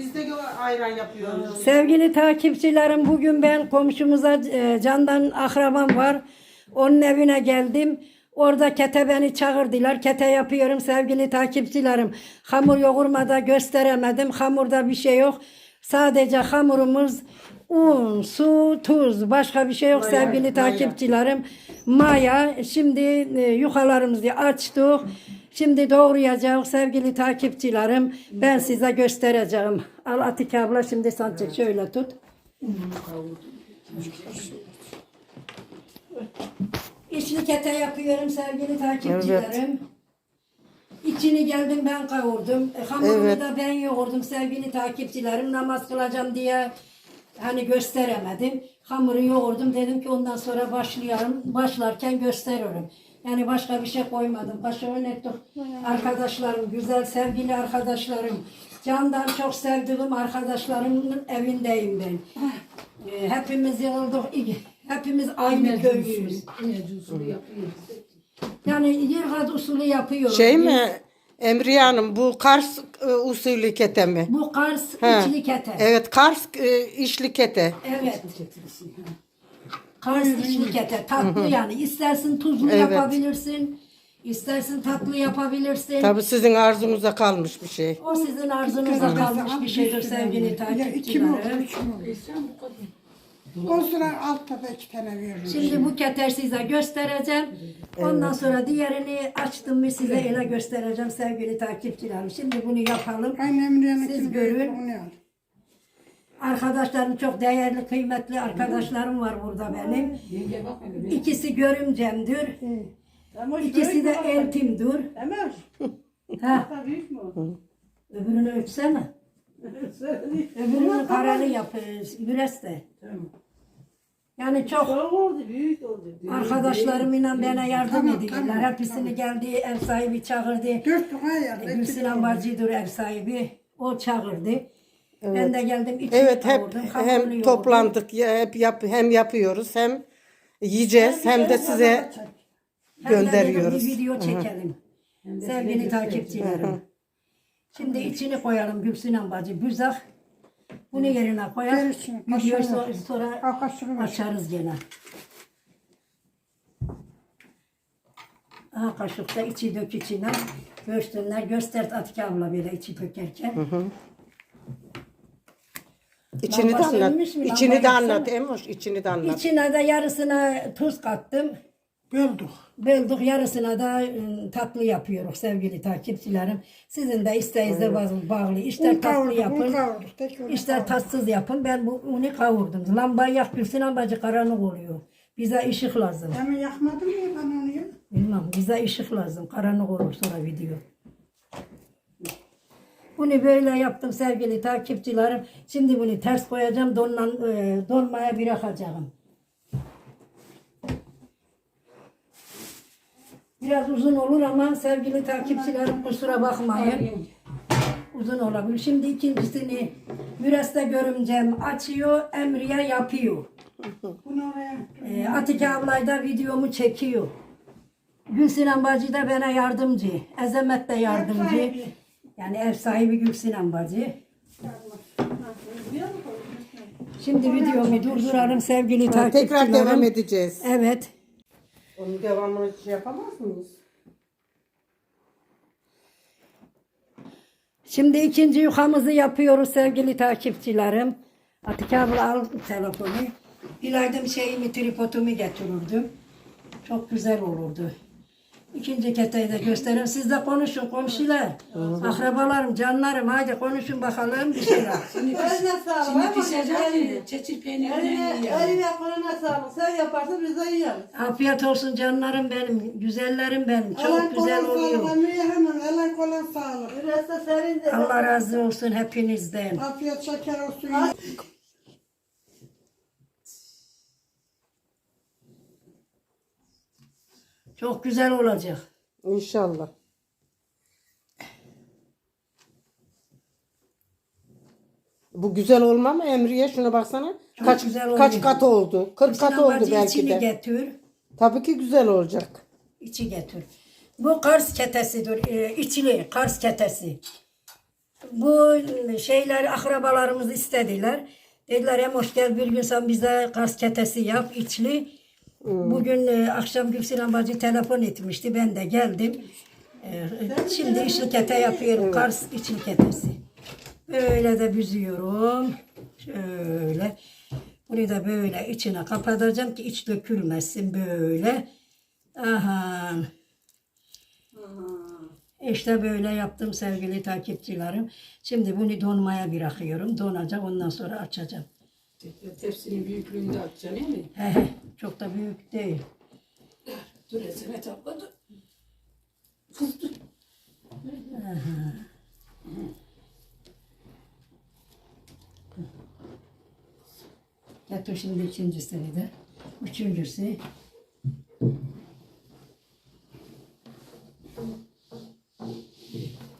Biz de ayran yapıyoruz. Sevgili takipçilerim bugün ben komşumuza e, candan akrabam var. Onun evine geldim. Orada kete beni çağırdılar. Kete yapıyorum sevgili takipçilerim. Hamur yoğurmada gösteremedim. Hamurda bir şey yok. Sadece hamurumuz un, su, tuz. Başka bir şey yok Maya, sevgili maya. takipçilerim. Maya. Şimdi e, yukalarımızı açtık. Şimdi doğrayacağız sevgili takipçilerim. Ben size göstereceğim. Al Atike abla şimdi sen çek şöyle tut. İçli kete yapıyorum sevgili takipçilerim. İçini geldim ben kavurdum. E, hamurumu Evet. da ben yoğurdum sevgili takipçilerim. Namaz kılacağım diye hani gösteremedim. Hamuru yoğurdum dedim ki ondan sonra başlayalım. Başlarken gösteririm. Yani başka bir şey koymadım. Başka ettik. Arkadaşlarım, güzel sevgili arkadaşlarım. Candan çok sevdiğim arkadaşlarımın evindeyim ben. E, hepimiz yığıldık. Hepimiz aynı köylüyüz. Yani yırgat usulü yapıyoruz. Şey mi? Emriye Hanım bu Kars e, usulü kete mi? Bu Kars He. içli kete. Evet Kars e, işli kete. Evet. İçli kete. Tatlı yani. İstersin tuzlu Evet. yapabilirsin. istersin tatlı yapabilirsin. Tabii sizin arzunuza kalmış bir şey. O sizin arzunuza kalmış bir şeydir sevgili Ya iki mi oldu, takipçilerim. üç mü altta da iki tane veririm. Şimdi bu keter size göstereceğim. Ondan sonra diğerini açtım mı size ele göstereceğim sevgili takipçilerim. Şimdi bunu yapalım. Siz görün. görün. Onu al. Arkadaşlarım çok değerli, kıymetli arkadaşlarım var burada benim. İkisi görümcemdir. İkisi de eltimdir. Ha, öbürünü ölçsene. Öbürünü karalı yapıyoruz, müreste. Yani çok oldu. arkadaşlarımla bana yardım Tamam, ediyorlar. tamam, Hepsini geldi, ev sahibi çağırdı. Dört ayarla. Gülsün Ambarcı'dır ev sahibi. O çağırdı. Ben de geldim içini Evet hep hamurunu hem yoğurdum. toplandık ya, hep yap, hem yapıyoruz hem yiyeceğiz hem de size Hem de dedim gönderiyoruz. Bir video çekelim. Sevgili takipçilerim. Şimdi içini koyalım Gülsün Ambarcı. Büzak. Bunu yerine koyalım. Gerisini, Videoyu kaşığını so- ver. sonra Al kaşığını ver. açarız gene. Aha kaşıkta içi dök içine. Görsünler. Göster Atike abla böyle içi dökerken. İçini de Lamba anlat. sönmüş mü? İçini Lamba de anlat yaksana. Emoş, içini de anlat. İçine de yarısına tuz kattım. Böldük. Böldük yarısına da ıı, tatlı yapıyoruz sevgili takipçilerim. Sizin de isteğinize bağlı- bağlı. Un tatlı kavurduk, un yapın, kavurduk. Tek ister tatsız yapın. Ben bu unu kavurdum. Lambayı yakıyorsun lambacı karanlık oluyor. Bize ışık lazım. Hemen yakmadın mı ben onu ya? Bilmem bize ışık lazım. Karanlık olur sonra video. Bunu böyle yaptım sevgili takipçilerim. Şimdi bunu ters koyacağım. Donlan, e, donmaya bırakacağım. Biraz uzun olur ama sevgili takipçilerim kusura bakmayın. Uzun olabilir. Şimdi ikincisini Müreste görümcem açıyor, Emriye yapıyor. Ee, Atike ablayı da videomu çekiyor. Gülsinen Bacı da bana yardımcı. Ezemet de yardımcı. Yani ev sahibi Gülsinen Bacı. Şimdi videomu durduralım sevgili Ha, takipçilerim. Tekrar devam edeceğiz. Evet. Onun devamını şey yapamaz mıyız? Şimdi ikinci yukamızı yapıyoruz sevgili takipçilerim. Atike abla al telefonu. İlaydım şeyimi, tripodumu getirirdim. Çok güzel olurdu. İkinci keteyi de göstereyim. Siz de konuşun komşular. Akrabalarım, canlarım. Haydi konuşun bakalım bir şeyler. Eline sağlık. Şimdi pişeceğini, çeçil peynirini Eline koluna sağlık. Sen yaparsın biz de yiyoruz. Afiyet olsun canlarım benim, güzellerim benim. Çok Alan güzel kolan oluyor. sağlık. Emre'ye hemen alan kolan sağlık. Biraz da senin de. Allah razı olsun hepinizden. Afiyet şeker olsun. Çok güzel olacak. İnşallah. Bu güzel olma mı Emriye? Şuna baksana. kaç güzel kaç oluyor. kat oldu? 40 kat oldu belki içini de. getir. Tabii ki güzel olacak. İçi getir. Bu Kars ketesidir. E, içli Kars ketesi. bu şeyler akrabalarımız istediler. Dediler hem hoş gel bir gün sen bize Kars ketesi yap içli. Bugün e, akşam Gülsinen bacı telefon etmişti. Ben de geldim. E, şimdi içli kete yapıyorum. Kars içli ketesi. Böyle de büzüyorum. Şöyle. Bunu da böyle içine kapatacağım ki iç dökülmesin böyle. Aha. İşte böyle yaptım sevgili takipçilerim. Şimdi bunu donmaya bırakıyorum. Donacak ondan sonra açacağım. Tepsinin büyüklüğünü de atacaksın değil mi? He he, çok da büyük değil. Dur esene tapladı. Fıstık. Getir şimdi ikincisini de. Üçüncüsü.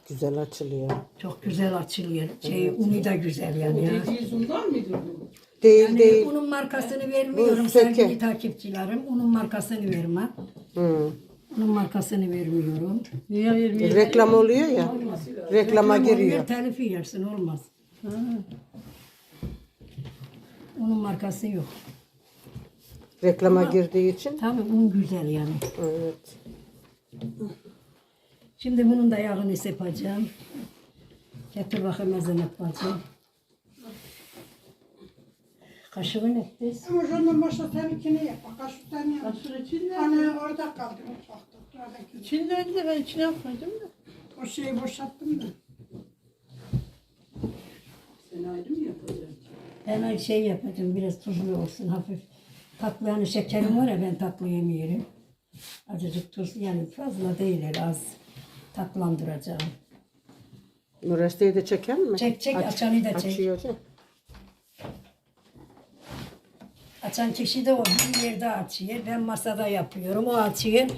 Güzel açılıyor. Çok güzel açılıyor. Şey, unu da güzel yani ya. Dediği zundan mıydı bu? Değil Yani değil. unun markasını vermiyorum Bu sevgili takipçilerim. Unun markasını vermem. Hı. Unun markasını vermiyorum. Reklam oluyor ya. Reklama Reklam giriyor. oluyor, Telifi yersin olmaz. Unun markası yok. Reklama girdiği için. Tabii un güzel yani. Evet. Şimdi bunun da yağını sepacağım. Getir bakayım ezemet bacım. Kaşığın etti. Ama şundan başla seninkini yap. Bak şu sen yap. Aşırı içinde. Hani orada kaldı mutfakta. Oradaki- İçindeydi ben içine koydum da. O şeyi boşalttım da. Sen ayrı mı yapacaksın? Ben şey yapacağım biraz tuzlu olsun hafif. Tatlı yani şekerim var ya ben tatlı yemiyorum. Azıcık tuz yani fazla değil öyle az tatlandıracağım. Nureste'yi de çeken mi? Çek, çek, açanı da çek. Açıyor canım. Açan kişi de o bir yerde açıyor. Ben masada yapıyorum. O açıyor.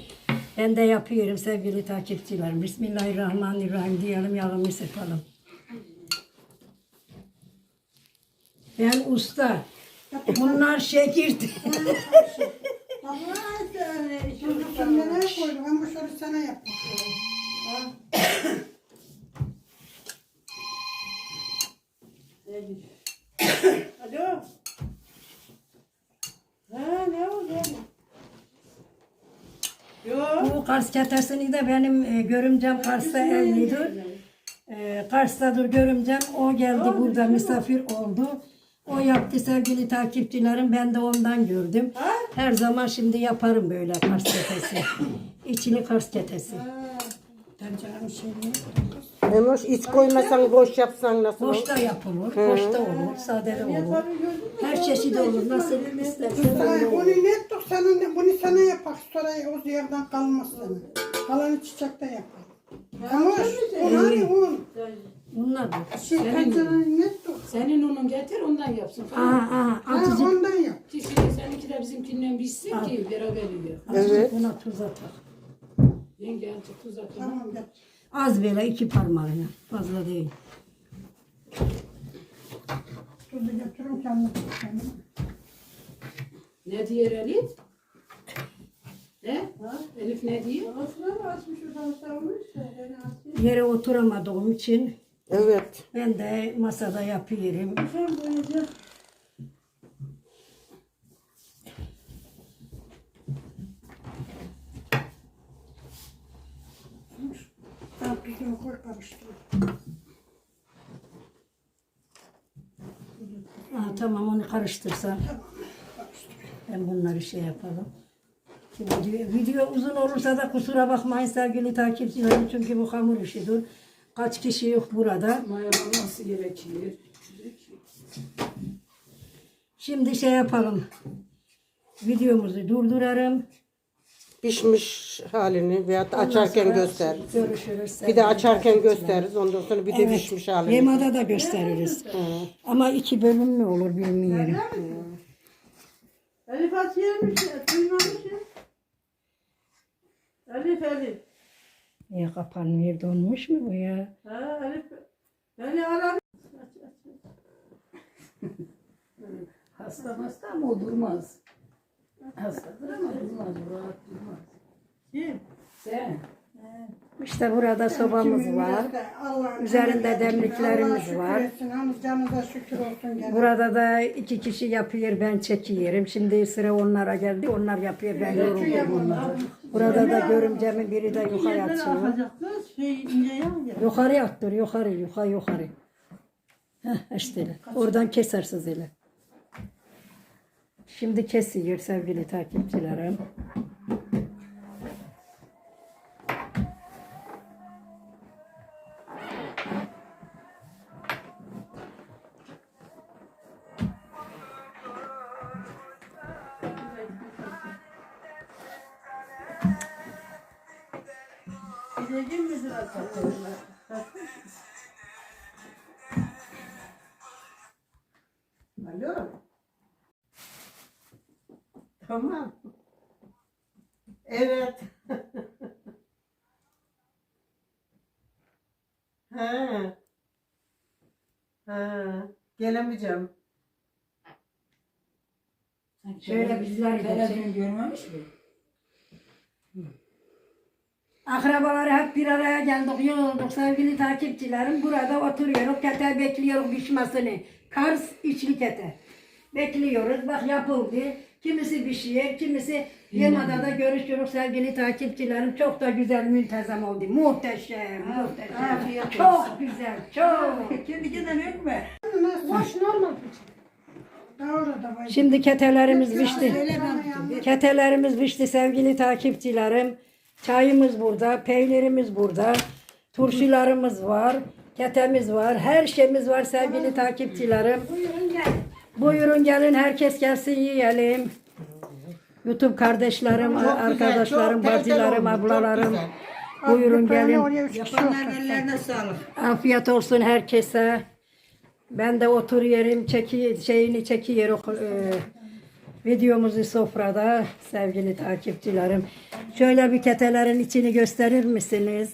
Ben de yapıyorum sevgili takipçilerim. Bismillahirrahmanirrahim diyelim yağımı sıkalım. Ben usta. Bunlar şekirdi. Ama yani şimdi sen nereye koydun? Ama şöyle sana yap. Alo. Ha ne oldu? Yok. Bu Kars ketesini de benim e, görümcem Kars'ta evlidir. E, Kars'tadır görümcem. O geldi burada misafir oldu. O yaptı sevgili takipçilerim. Ben de ondan gördüm. Her zaman şimdi yaparım böyle Kars ketesi. İçili Kars ketesi. Tencerenin şeyini. Memoş iç koymasan boş yapsan nasıl olur? Boş da yapılır, boş da olur, sade de olur. Her çeşit olur. Nasıl istersen Ay, öyle bunu olur. ne ettik senin bunu sana yapak sonra o yerden kalmaz sana. Kalanı çiçekte yapar. Ama un hani un. Bunlar ne ettik? Senin unun getir ondan yapsın. Aa, aa, Ha, azıcık, ondan yap. Şimdi seninki de bizimkinden bitsin ki beraber yiyor. azıcık buna tuz atar. Yenge azıcık tuz atın. Tamam yap. Az böyle iki parmağıyla. Fazla değil. Tuzu götürün kendine. Ne diyor Elif? He? Elif ne diyor? Mı açmış oradan açmış. Yere oturamadığım için Evet. ben de masada yapıyorum. Sen Tamam tuzunu koy karıştır. Aa, tamam onu karıştırsan. Ben bunları şey yapalım. Şimdi video, uzun olursa da kusura bakmayın sevgili takipçilerim. Çünkü bu hamur işidir. Kaç kişi yok burada. Mayalanması gerekiyor. Şimdi şey yapalım. Videomuzu durdurarım. Pişmiş halini da Ondan açarken sonra göster. Görüşürüz. Bir de açarken gösteririz. Ondan sonra bir de Evet. pişmiş halini. Yemada da gösteririz. Ama iki bölüm mü olur bilmiyorum. Elif açıyormuş ya. Duymamış ya. Elif Elif. Ya kapanmıyor donmuş mu bu ya? Ha Elif. Beni aramış. Hasta hasta ama o durmaz. Hastadır ama durmaz. Rahat durmaz. Kim? Sen. İşte burada sobamız var. Üzerinde demliklerimiz var. Burada da iki kişi yapıyor, ben çekiyorum. Şimdi sıra onlara geldi, onlar yapıyor, ben yoruldum. Burada da görümcemin biri de yukarı atıyor. Şey. Yukarı attır, yukarı, yukarı, yukarı. Heh, işte öyle. Oradan kesersiz öyle. Şimdi kesiyor sevgili takipçilerim. Gideceğim akacaksın? Alo. Tamam. Evet. ha. Ha. Gelemeyeceğim. Şöyle bizler çek- görmemiş mi? Akrabaları hep bir araya geldik, yorulduk sevgili takipçilerim. Burada oturuyoruz, kete bekliyoruz pişmesini. Kars içli kete. Bekliyoruz, bak yapıldı. Kimisi pişiyor, kimisi yemada da görüşüyoruz sevgili takipçilerim. Çok da güzel, müntezem oldu. Muhteşem, muhteşem. Çok güzel, çok. Kendi kendine yok mu? Boş normal var. Şimdi ketelerimiz pişti. Ketelerimiz pişti sevgili takipçilerim. Çayımız burada, peynirimiz burada, turşularımız var, ketemiz var, her şeyimiz var sevgili takipçilerim. Buyurun gelin herkes gelsin yiyelim. YouTube kardeşlerim, arkadaşlarım, çok kaliteli bacılarım, olmuş, çok ablalarım. güzel. Buyurun gelin. ellerine sağlık. Afiyet olsun herkese. Ben de oturuyorum, çeki, şeyini çekiyorum. E, videomuzu sofrada sevgili takipçilerim. Şöyle bir ketelerin içini gösterir misiniz?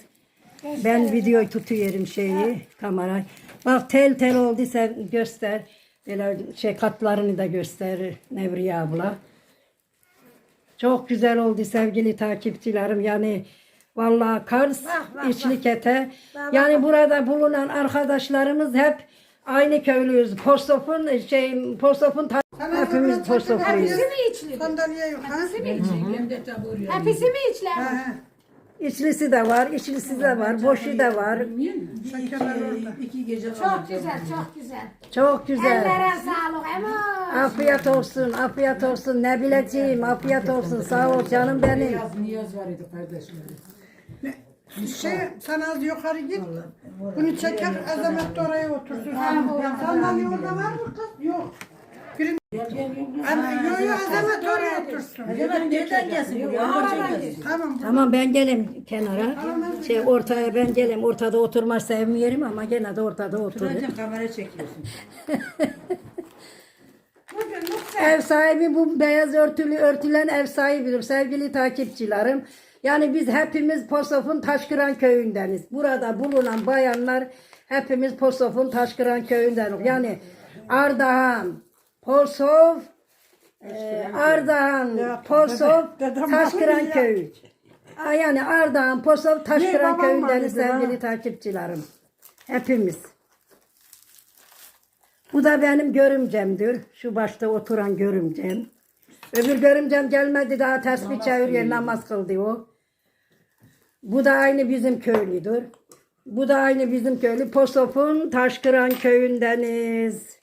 Ben videoyu tutuyorum şeyi, kamera. Bak tel tel oldu sen göster. Böyle şey katlarını da göster Nevriye abla. Çok güzel oldu sevgili takipçilerim. Yani vallahi Kars içli kete. Yani burada bulunan arkadaşlarımız hep aynı köylüyüz. Postof'un şey Postof'un hepimiz Postofluyuz. Sandalye yok ha? De tabur ya. Hepsi mi içler? İçlisi de var, içlisi de var, boşu da var. Şekerler orada. İki gece Çok güzel, çok güzel. Çok güzel. Ellere sağlık ama. Afiyet olsun, afiyet olsun. Ne bileceğim, afiyet olsun. Sağ ol canım benim. Niyaz, niyaz var idi kardeşlerim. Şey, sen az yukarı git. Bunu çeker, azamet de oraya otursun. Sandalye orada var mı kız? Yok. Birin... Ama yo yo azamet oraya otursun. Hemen nereden gelsin? Oradan gelsin. Tamam. Tamam ben gelim kenara. Şey ortaya ben gelim. Ortada oturma sevmiyorum ama gene de ortada otururum. Önce kamera çekiyorsun. Ev sahibi bu beyaz örtülü örtülen ev sahibidir sevgili takipçilerim. Yani biz hepimiz Posof'un Taşkıran köyündeniz. Burada bulunan bayanlar hepimiz Posof'un Taşkıran köyündeniz. Yani Ardahan, Posof, e, Ardahan, dedem Taşkıran köyü. Yani Ardahan, Posof, Taşkıran köyündeniz sevgili takipçilerim. Hepimiz. Bu da benim görümcemdir. Şu başta oturan görümcem. Öbür görümcem gelmedi daha tesbih çeviriyor namaz kıldı o. Bu da aynı bizim köylüdür. Bu da aynı bizim köylü. Posof'un Taşkıran köyündeniz.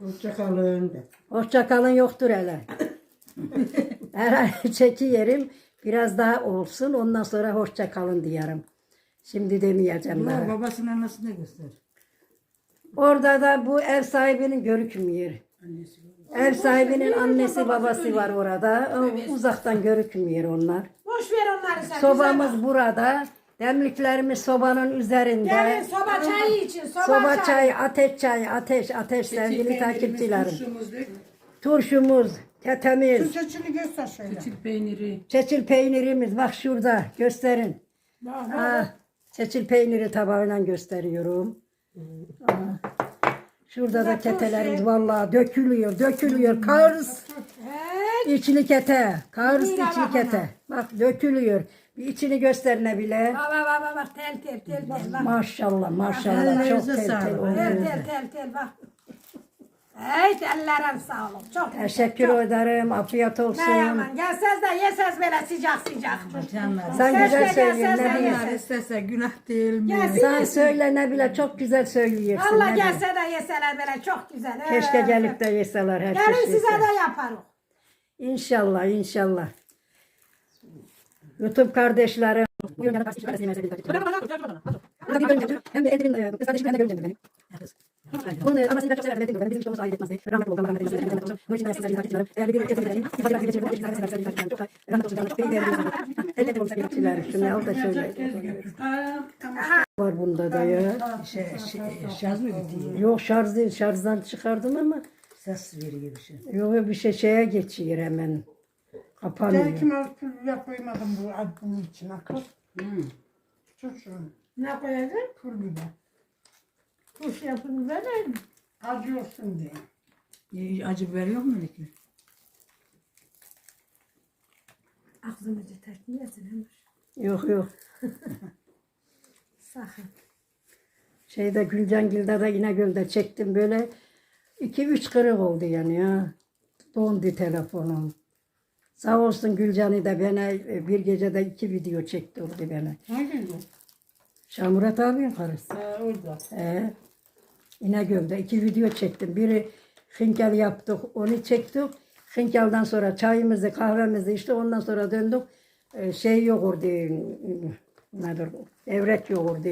Hoşçakalın. Hoşça kalın yoktur hele. Herhalde çekiyerim. Biraz daha olsun. Ondan sonra hoşça kalın diyelim. Şimdi demeyeceğim daha. Babasının anasını göster. Orada da bu ev sahibinin görükmüyor. Ev sahibinin annesi babası var orada. Uzaktan görükmüyor onlar. Boş ver onları sen. Sobamız burada. Demliklerimiz sobanın üzerinde. Gelin soba çayı için. Soba, Soba çayı. çay, ateş çay, ateş, ateş sevgili takipçilerim. Turşumuz, ketemiz, Şu çeçini göster şöyle. çil peyniri. çeçil peynirimiz. Bak şurada gösterin. Ah, çeçil peyniri tabağıyla gösteriyorum. Ah. Şurada da ketelerimiz vallahi dökülüyor, dökülüyor. Kars içli kete, Kars içli kete. Bak dökülüyor. Bir içini göster ne bile. Bak bak bak bak tel tel tel tel bak. Maşallah maşallah çok Ellerinize tel tel sağlık. Tel tel tel tel bak. Evet ellerim sağ olun. Çok Teşekkür çok. ederim. Afiyet olsun. Ne yaman gelseniz de yeseniz böyle sıcak sıcak. Canlar. Sen Keşke güzel söylüyorsun gelseniz de ne bile. Bunlar istese günah değil mi? Gelsin. Sen söyle ne bile çok güzel söylüyorsun. Allah ne bile. gelse de yeseler böyle çok güzel. Keşke Evet. gelip de yeseler her Gelin şey size de yaparım. İnşallah inşallah. YouTube kardeşlerim. Hem de Edrin kız kardeşim ben de görünce beni. Bunu anasını çok severdim. Benim bizim çoğumuz ayırt etmezdi. Rahmetli oldu. Allah rahmet eylesin. Bunun için de sizlerle takipçilerim. Eğer bir bir etkili ifade edip geçirdim. Geçirdim. Geçirdim. Geçirdim. Çok rahmet olsun. Çok iyi değerli insanlar. Elle de olsa takipçiler. Şunu al da şöyle. Var bunda da ya. Şey, şey, şarj mı gidiyor? Yok şarj değil. Şarjdan çıkardım ama. Ses veriyor bir şey. Yok bir şey şeye geçiyor hemen. Kapanıyor. Belki ya koymadım bu bunun içine kız. Çok şu Ne koyacağım? pul biber. Kuş yapın vereyim. Acı olsun diye. İyi, Acı veriyor mu ki? Aklımızı tertmeyesin Ömür. Yok yok. Sakın. Şeyde Gülcangil'de de İnegöl'de çektim böyle. iki üç kırık oldu yani ya. Dondu telefonum. Sağ olsun Gülcan'ı da bana e, bir gecede iki video çektirdi bana. Hangi? Şamurat abinin karısı. Ee, orada. Ee, İnegöl'de iki video çektim. Biri hınkel yaptık, onu çektik. Hınkelden sonra çayımızı, kahvemizi işte ondan sonra döndük. Ee, şey yoğurdu, nedir, evrek yoğurdu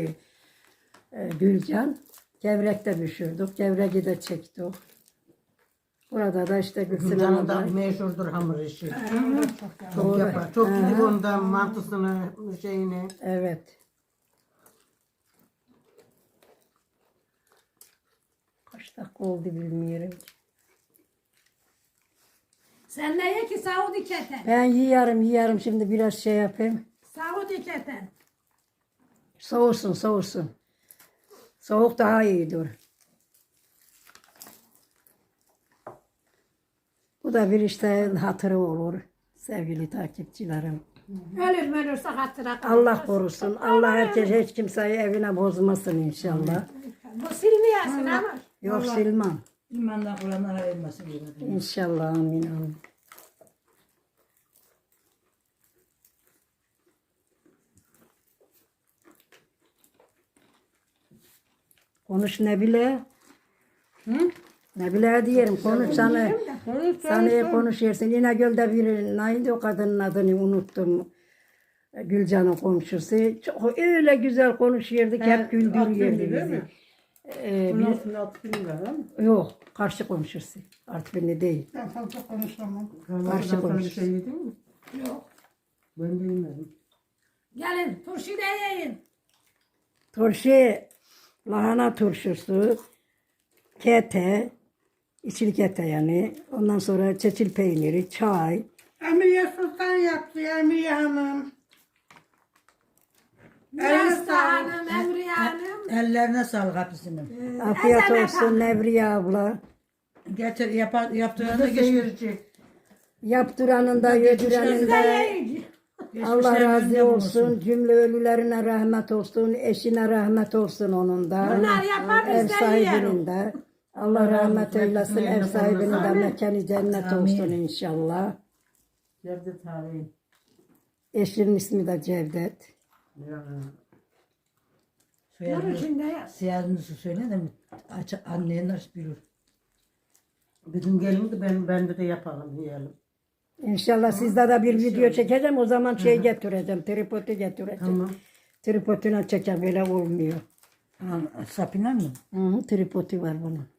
e, Gülcan. Gevrekte pişirdik, gevreği de çektik. Burada da işte Gülsün Gülcan'ın da meşhurdur hamur işi. Çok yapar. Çok iyi ondan mantısını, şeyini. Evet. Kaç dakika oldu bilmiyorum. Sen ne ye ki Saudi keten? Ben yiyorum yiyorum şimdi biraz şey yapayım. Saudi keten. Soğusun soğusun. Soğuk daha iyidir. Bu da bir işte hatırı olur sevgili takipçilerim. Ölür mü ölürse hatıra kalır. Allah korusun. Allah herkes hiç kimseyi evine bozmasın inşallah. Bu silmeyesin ama. Yok silmem. İmandan Kur'an'lara ayırmasın. İnşallah amin amin. Konuş ne bile. Ne bile diyelim konuş sana. Sana konuşuyorsun. İnegöl'de bir neydi o kadının adını unuttum. Gülcan'ın komşusu. Çok öyle güzel konuşuyordu ki hep güldürüyordu bizi. Ee, bir- mı? yok karşı komşusu. Artvinli değil. Ben fazla konuşamam. Karşı komşusu. şey mi? Yok. Ben de yemedim. Gelin turşu da yiyin. Turşu, lahana turşusu, kete, içli kete yani. Ondan sonra çeçil peyniri, çay. Emriye Sultan yaptı Emriye Hanım. Da hanım, Emriye hanım. Ellerine sağlık hepsinin. Afiyet Ezemet olsun Nevriye abla. Getir, yapar, yaptığında da geç. seyirci. Yaptıranın da yedirenin de Allah razı olsun. Cümle ölülerine rahmet olsun. Eşine rahmet olsun onun da. Bunlar yapar Ev sahibinin de. Allah rahmet eylesin. Ev sahibinin de mekanı cennet Amin. olsun inşallah. Cevdet abi. Eşinin ismi de Cevdet. Soyadını, söyle de aç, anlayanlar bilir. Bizim gelin de ben, ben de yapalım yiyelim. İnşallah sizde de bir video çekeceğim. O zaman şey getireceğim. Tripodu getireceğim. Tamam. Tripoduna çekeceğim. Böyle olmuyor. Mi? Hı -hı, tripodu var bunun.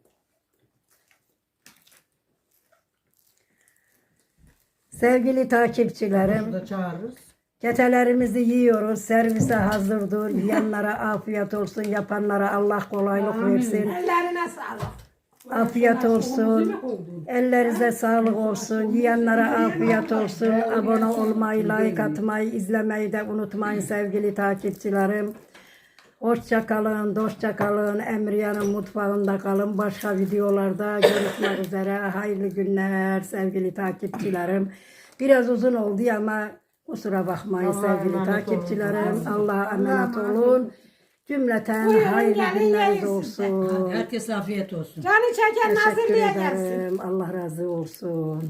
Sevgili takipçilerim, Burada çağırırız. ketelerimizi yiyoruz. Servise hazırdır. Yiyenlere afiyet olsun. Yapanlara Allah kolaylık versin. Ellerine sağlık. Afiyet olsun. Ellerinize sağlık olsun. Yiyenlere afiyet olsun. Abone olmayı, like atmayı, izlemeyi de unutmayın sevgili takipçilerim. Hoşça kalın, dostça kalın. Emriye'nin mutfağında kalın. Başka videolarda görüşmek üzere. Hayırlı günler sevgili takipçilerim. Biraz uzun oldu ama Kusura bakmayın Allah'a sevgili takipçilerim. Allah'a emanet olun. Cümleten Buyurun, hayırlı gelin, günleriniz olsun. Herkes afiyet olsun. Canı çeken Teşekkür hazırlaya gelsin. ederim. Allah razı olsun.